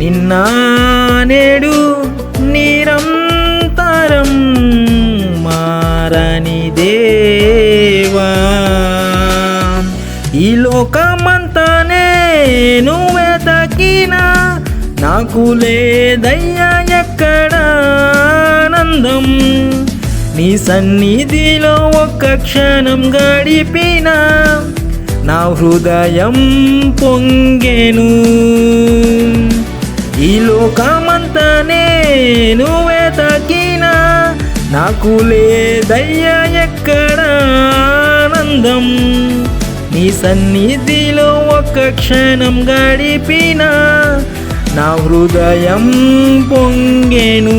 నిన్న నేడు నిరంతరం మారని దేవా. ఈ లోకమంతా నేను వెతకినా నాకు లేదయ్యా ఎక్కడ ఆనందం. నీ సన్నిధిలో ఒక్క క్షణం గడిపినా నా హృదయం పొంగెను. ఈ లోకమంతా నువ్వే వెతకినా నాకు లేదయ్యా ఎక్కడ ఆనందం? నీ సన్నిధిలో ఒక్క క్షణం గడిపినా నా హృదయం పొంగెను.